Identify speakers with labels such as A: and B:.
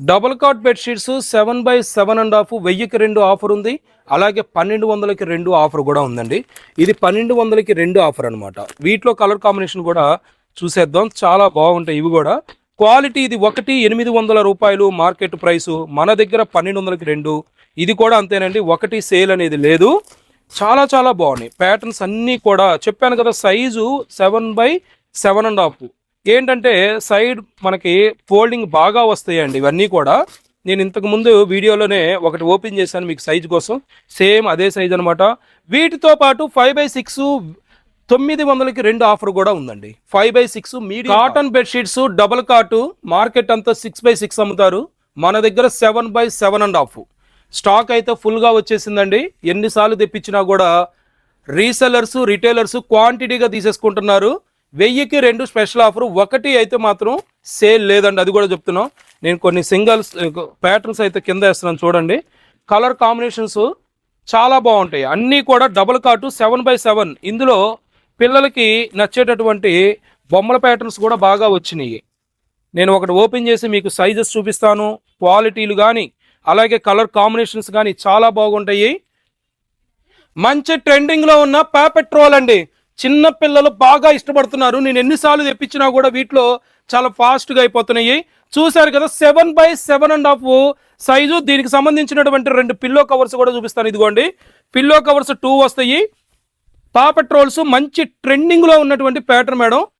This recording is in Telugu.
A: Double cot bedsheets seven by seven and half వెయ్యికి రెండు ఆఫర్ ఉంది. అలాగే పన్నెండు వందలకి రెండు ఆఫర్ కూడా ఉందండి. ఇది పన్నెండు వందలకి రెండు ఆఫర్ అనమాట వీటిలో కలర్ కాంబినేషన్ కూడా చూసేద్దాం. చాలా బాగుంటాయి ఇవి కూడా. క్వాలిటీ ఇది ఒకటి ఎనిమిది వందల రూపాయలు మార్కెట్ ప్రైసు. మన దగ్గర పన్నెండు వందలకి రెండు. ఇది కూడా అంతేనండి. ఒకటి సేల్ అనేది లేదు. చాలా చాలా బాగున్నాయి. ప్యాటర్న్స్ అన్నీ కూడా చెప్పాను కదా size seven by seven and half. ఏంటంటే సైడ్ మనకి ఫోల్డింగ్ బాగా వస్తాయండి ఇవన్నీ కూడా. నేను ఇంతకు ముందు వీడియోలోనే ఒకటి ఓపెన్ చేశాను మీకు సైజ్ కోసం. సేమ్ అదే సైజ్ అనమాట వీటితో పాటు ఫైవ్ బై సిక్స్ తొమ్మిది వందలకి రెండు ఆఫర్ కూడా ఉందండి. Five by six medium cotton bedsheets double cot market అంతా సిక్స్ బై సిక్స్ అమ్ముతారు. మన దగ్గర seven by seven and half. Stock అయితే ఫుల్గా వచ్చేసిందండి. ఎన్నిసార్లు తెప్పించినా కూడా రీసెలర్స్ రిటైలర్స్ క్వాంటిటీగా తీసేసుకుంటున్నారు. వెయ్యికి రెండు స్పెషల్ ఆఫర్ ఒకటి అయితే మాత్రం సేల్ లేదండి అది కూడా చెప్తున్నాం. నేను కొన్ని సింగల్స్ ప్యాటర్న్స్ అయితే కింద వేస్తున్నాను చూడండి. కలర్ కాంబినేషన్స్ చాలా బాగుంటాయి. అన్నీ కూడా డబుల్ కాటు సెవెన్ బై సెవెన్. ఇందులో పిల్లలకి నచ్చేటటువంటి బొమ్మల ప్యాటర్న్స్ కూడా బాగా వచ్చినాయి. నేను ఒకటి ఓపెన్ చేసి మీకు సైజెస్ చూపిస్తాను క్వాలిటీలు కానీ అలాగే కలర్ కాంబినేషన్స్ కానీ చాలా బాగుంటాయి. మంచి ట్రెండింగ్లో ఉన్న పాపెట్రోల్ అండి. చిన్న పిల్లలు బాగా ఇష్టపడుతున్నారు. నేను ఎన్నిసార్లు తెప్పించినా కూడా వీటిలో చాలా ఫాస్ట్గా అయిపోతున్నాయి. చూశారు కదా seven by seven and half size దీనికి సంబంధించినటువంటి రెండు పిల్లో కవర్స్ కూడా చూపిస్తాను. ఇదిగోండి పిల్లో కవర్స్ టూ వస్తాయి. పాప ట్రోల్స్ మంచి ట్రెండింగ్లో ఉన్నటువంటి ప్యాటర్న్ మేడం.